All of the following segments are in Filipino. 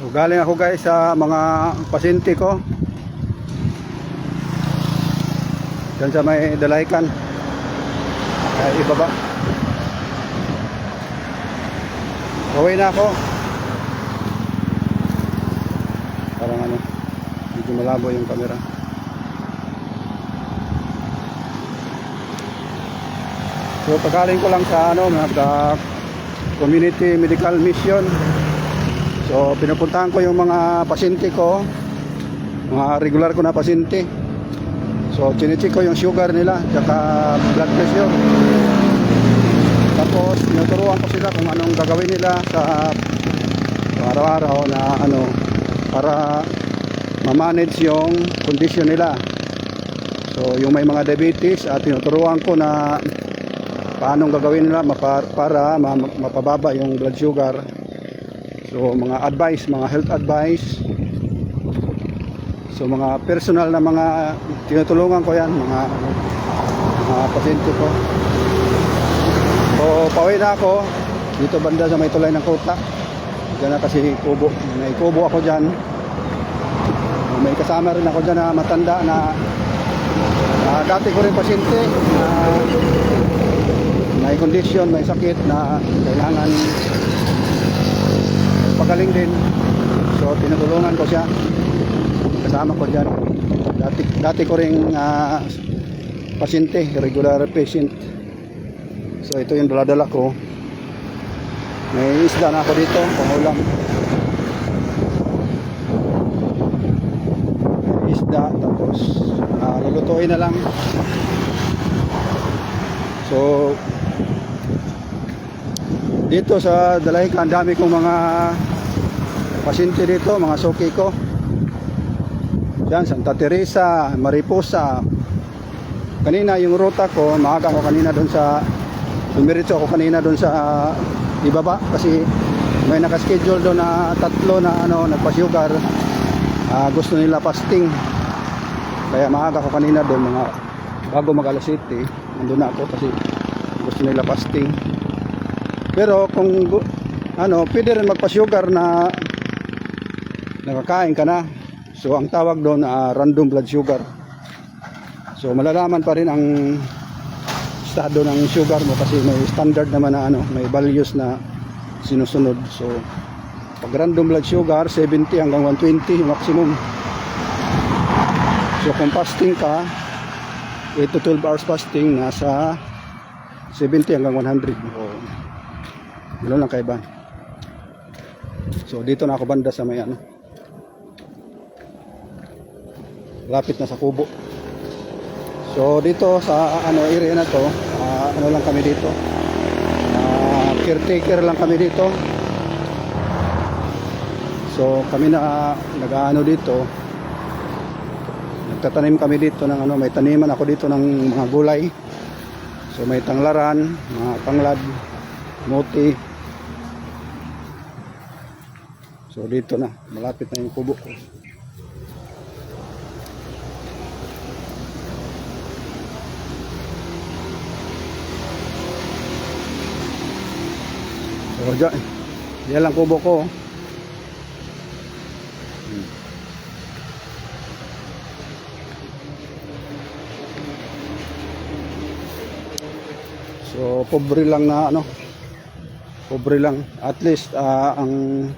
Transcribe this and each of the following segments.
So, galing ako guys sa mga pasyente ko. Diyan sa may dalaykan. Ay, ibaba. Uwi na ako. Parang ano, medyo malabo yung camera. So pagaling ko lang sa ano, nagka community medical mission. So pinupuntahan ko yung mga pasyente ko, mga regular ko na pasyente. So chinecheck ko yung sugar nila, tsaka blood pressure. Tapos tinuturuan ko sila kung anong gagawin nila sa araw-araw na ano para ma-manage yung condition nila. So yung may mga diabetes at tinuturuan ko na paano gagawin nila para ma- mapababa yung blood sugar. So mga advice, mga health advice. So mga personal na mga tinutulungan ko yan, mga mga pasyente ko. So pauwi na ako dito banda sa may tulay ng kota. Diyan na kasi kubo. May kubo ako dyan. May kasama rin ako dyan na matanda na na dati ko rin pasyente na may condition, may sakit na kailangan pagaling din. So tinutulungan ko siya. Kasama ko diyan. Dati dati ko ring ah, pasyente, regular patient. So ito yung dala-dala ko. May isda na ako dito, pangulam. Isda, tapos ah, lulutuin na lang. So dito sa Dalayka, ang dami kong mga pasyente dito, mga suki ko. Yan, Santa Teresa, Mariposa. Kanina yung ruta ko, maaga ako kanina doon sa dumiritso ako kanina doon sa ibaba kasi may nakaschedule doon na tatlo na ano nagpa-sugar. Ah, gusto nila fasting. Kaya maaga ako kanina doon mga bago mag alas 7, nandun na ako kasi gusto nila fasting. Pero kung ano, pwede rin magpa-sugar na nakakain ka na. So ang tawag doon ah, random blood sugar. So malalaman pa rin ang estado ng sugar mo kasi may standard naman na ano, may values na sinusunod. So pag random blood sugar 70 hanggang 120 yung maximum. So kung fasting ka 8 to 12 hours fasting nasa 70 hanggang 100. O, Ganun lang kaiba. So dito na ako banda sa may ano. Lapit na sa kubo. So dito sa ano area na to, ah, ano lang kami dito. Ah, caretaker lang kami dito. So kami na nag-ano dito. Nagtatanim kami dito ng ano, may taniman ako dito ng mga gulay. So may tanglaran, mga tanglad, muti, So dito na, malapit na yung kubo ko. So dyan, yan lang kubo ko. Hmm. So pobre lang na ano, pobre lang. At least ah, ang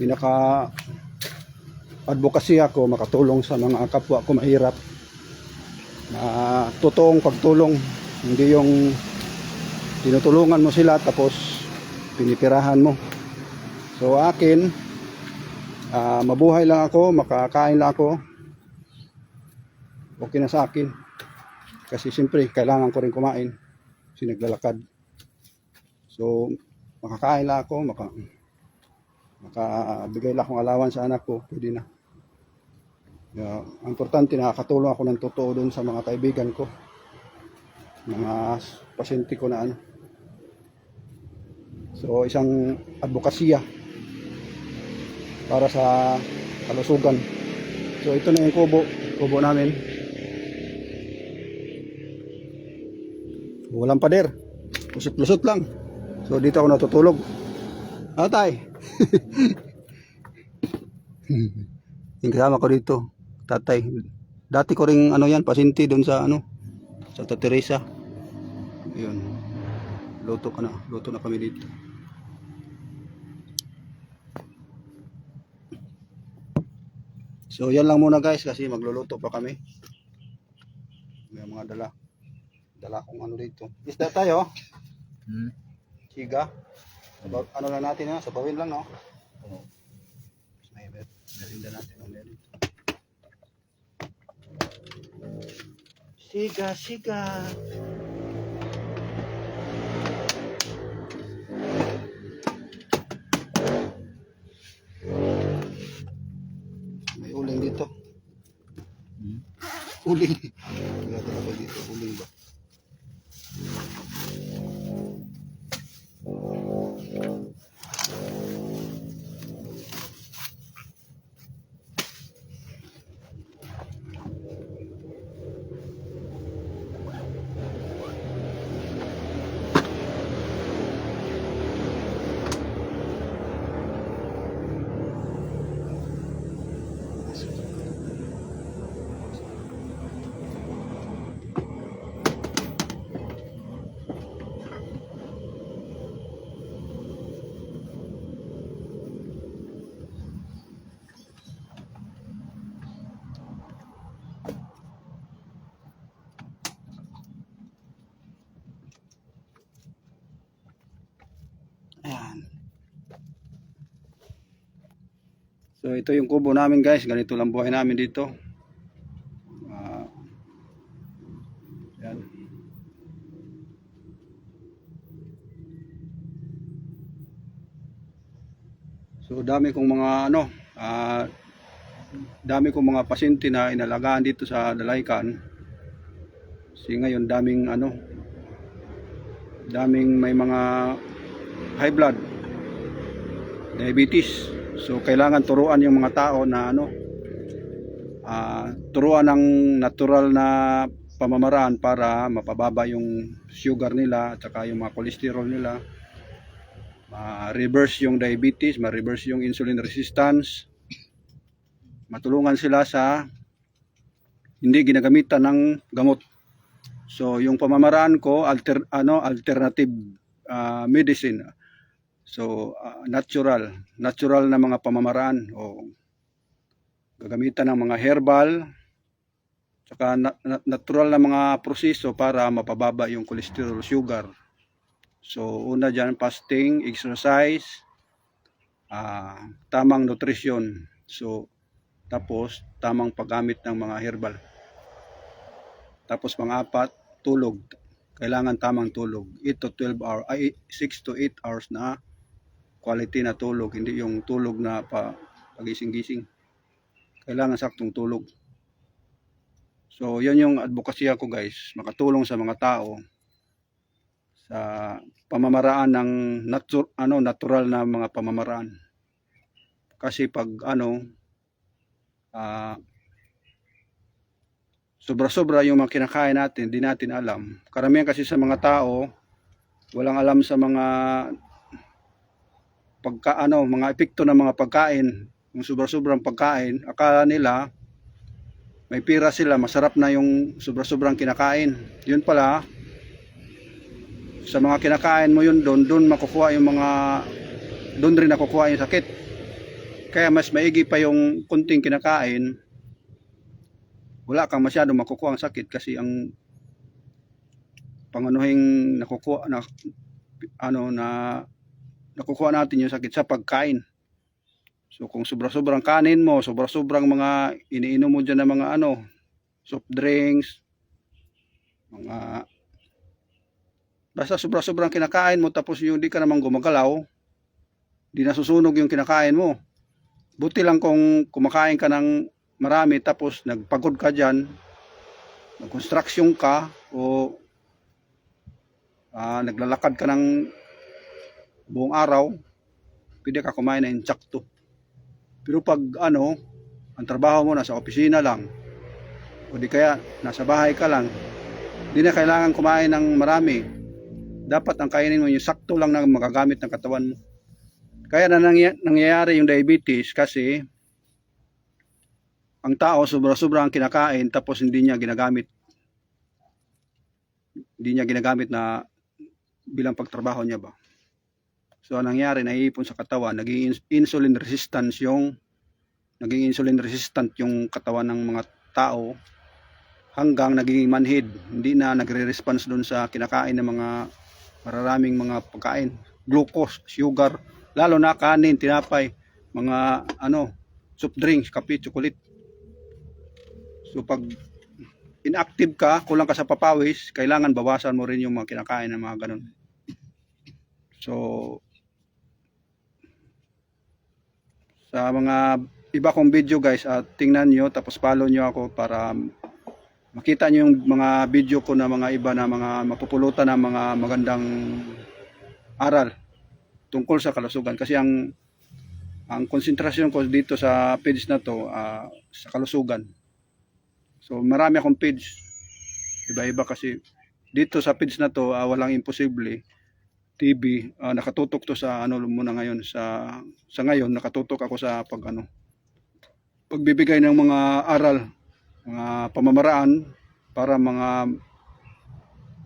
pinaka advocacy ako makatulong sa mga kapwa ko mahirap na totoong pagtulong hindi yung tinutulungan mo sila tapos pinipirahan mo so akin ah, mabuhay lang ako makakain lang ako okay na sa akin kasi siyempre kailangan ko rin kumain kasi naglalakad so makakain lang ako maka makabigay lang akong alawan sa anak ko, pwede na. Yeah, ang importante, nakakatulong ako ng totoo doon sa mga kaibigan ko. Mga pasyente ko na ano. So, isang advokasya para sa kalusugan. So, ito na yung kubo, kubo namin. Walang pader. Lusot-lusot lang. So, dito ako natutulog. Ah, tay. Yung kasama ko dito, tatay. Dati ko ring ano yan, pasinti doon sa ano, sa Tata Teresa. Ayun. Luto ka na, luto na kami dito. So yan lang muna guys kasi magluluto pa kami. May mga dala. Dala kong ano dito. Isda tayo. Hmm. Siga. Sabaw, ano lang natin ha, sabawin lang no. Oo. May mer- merinda natin ang meron. Siga, siga. Uling. Wala talaga dito, uling ba? Ayan. So ito yung kubo namin guys. Ganito lang buhay namin dito. Yan. So dami kong mga ano, ah, dami kong mga pasyente na inalagaan dito sa Dalaykan. Kasi ngayon daming ano, daming may mga high blood, diabetes. So kailangan turuan yung mga tao na ano, ah, turuan ng natural na pamamaraan para mapababa yung sugar nila at saka yung mga cholesterol nila. Ma-reverse yung diabetes, ma-reverse yung insulin resistance. Matulungan sila sa hindi ginagamitan ng gamot. So yung pamamaraan ko alter ano alternative ah, medicine. So ah, natural, natural na mga pamamaraan o gagamitan ng mga herbal saka na- na- natural na mga proseso para mapababa yung cholesterol sugar. So una diyan fasting, exercise, ah, tamang nutrition. So tapos tamang paggamit ng mga herbal. Tapos pang-apat, tulog. Kailangan tamang tulog. 8 to 12 hour, ay 6 to 8 hours na quality na tulog, hindi yung tulog na pa pagising-gising. Kailangan saktong tulog. So, yan yung advokasya ko guys, makatulong sa mga tao sa pamamaraan ng natu- ano natural na mga pamamaraan. Kasi pag ano ah sobra-sobra yung mga kinakain natin, di natin alam. Karamihan kasi sa mga tao, walang alam sa mga pagka ano, mga epekto ng mga pagkain. Yung sobra-sobrang pagkain, akala nila may pira sila, masarap na yung sobra-sobrang kinakain. Yun pala, sa mga kinakain mo yun doon, doon makukuha yung mga, doon rin nakukuha yung sakit. Kaya mas maigi pa yung kunting kinakain, wala kang masyado makukuha ang sakit kasi ang panganuhing nakukuha na ano na nakukuha natin yung sakit sa pagkain. So kung sobra-sobrang kanin mo, sobra-sobrang mga iniinom mo dyan ng mga ano, soft drinks, mga basta sobra-sobrang kinakain mo tapos yung di ka naman gumagalaw, di nasusunog yung kinakain mo. Buti lang kung kumakain ka ng marami tapos nagpagod ka dyan, nag-construction ka o ah, naglalakad ka ng buong araw, pwede ka kumain ng insakto. Pero pag ano, ang trabaho mo nasa opisina lang, o di kaya nasa bahay ka lang, di na kailangan kumain ng marami. Dapat ang kainin mo yung sakto lang na magagamit ng katawan mo. Kaya na nangya- nangyayari yung diabetes kasi ang tao sobra-sobra ang kinakain tapos hindi niya ginagamit hindi niya ginagamit na bilang pagtrabaho niya ba. So anong nangyari, naiipon sa katawan, naging ins- insulin resistance yung naging insulin resistant yung katawan ng mga tao hanggang naging manhid. Hindi na nagre-response doon sa kinakain ng mga mararaming mga pagkain, glucose, sugar, lalo na kanin, tinapay, mga ano, soft drinks, kape, chocolate. So pag inactive ka, kulang ka sa papawis, kailangan bawasan mo rin yung mga kinakain ng mga ganun. So sa mga iba kong video guys, at tingnan nyo tapos follow nyo ako para makita nyo yung mga video ko na mga iba na mga mapupulutan ng mga magandang aral tungkol sa kalusugan. Kasi ang ang konsentrasyon ko dito sa page na to ah, sa kalusugan. So marami akong page. Iba-iba kasi dito sa page na to ah, walang imposible TV ah, nakatutok to sa ano muna ngayon sa sa ngayon nakatutok ako sa pag ano pagbibigay ng mga aral mga pamamaraan para mga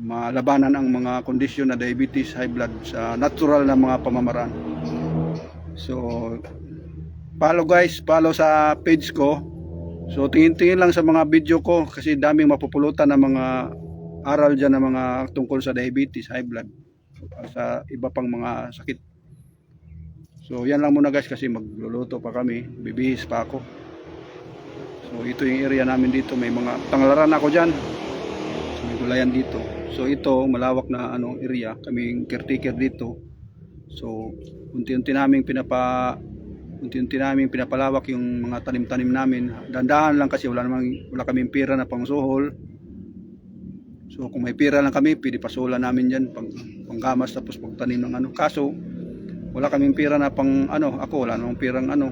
malabanan ang mga kondisyon na diabetes, high blood sa natural na mga pamamaraan. So, follow guys, follow sa page ko. So, tingin-tingin lang sa mga video ko kasi daming mapupulutan ng mga aral dyan ng mga tungkol sa diabetes, high blood, sa iba pang mga sakit. So, yan lang muna guys kasi magluluto pa kami, bibihis pa ako. So ito yung area namin dito, may mga tanglaran ako diyan. May gulayan dito. So ito malawak na ano area, kaming caretaker dito. So unti-unti naming pinapa unti-unti naming pinapalawak yung mga tanim-tanim namin. Dandahan lang kasi wala namang wala kaming pera na pangsuhol. So kung may pera lang kami, pwede pasulan namin diyan pang panggamas tapos pagtanim ng ano. Kaso wala kaming pera na pang ano, ako wala namang pirang ano,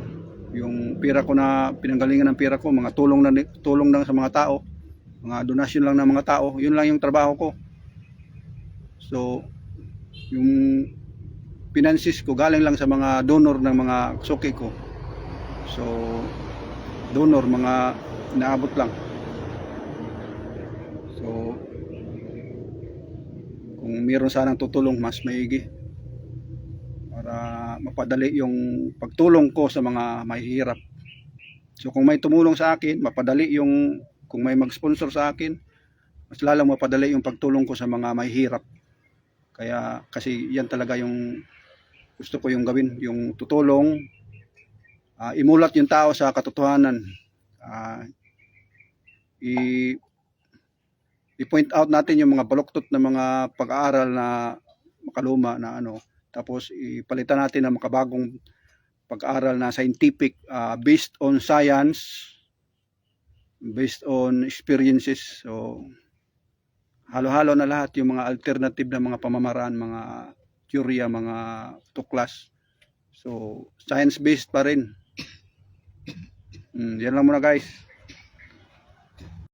yung pera ko na pinanggalingan ng pera ko mga tulong lang tulong lang sa mga tao mga donasyon lang ng mga tao yun lang yung trabaho ko. So yung finances ko galing lang sa mga donor ng mga suki ko. So donor mga inaabot lang so kung meron sanang tutulong mas maigi para mapadali yung pagtulong ko sa mga mahihirap. So kung may tumulong sa akin, mapadali yung kung may mag-sponsor sa akin, mas lalong mapadali yung pagtulong ko sa mga mahihirap. Kaya kasi yan talaga yung gusto ko yung gawin, yung tutulong, ah, imulat yung tao sa katotohanan. Ah, i i-point out natin yung mga baluktot na mga pag-aaral na makaluma na ano. Tapos ipalitan natin ng makabagong pag-aaral na scientific ah, based on science based on experiences. So halo-halo na lahat yung mga alternative na mga pamamaraan mga teorya mga tuklas. So science based pa rin. Mm, yan lang muna guys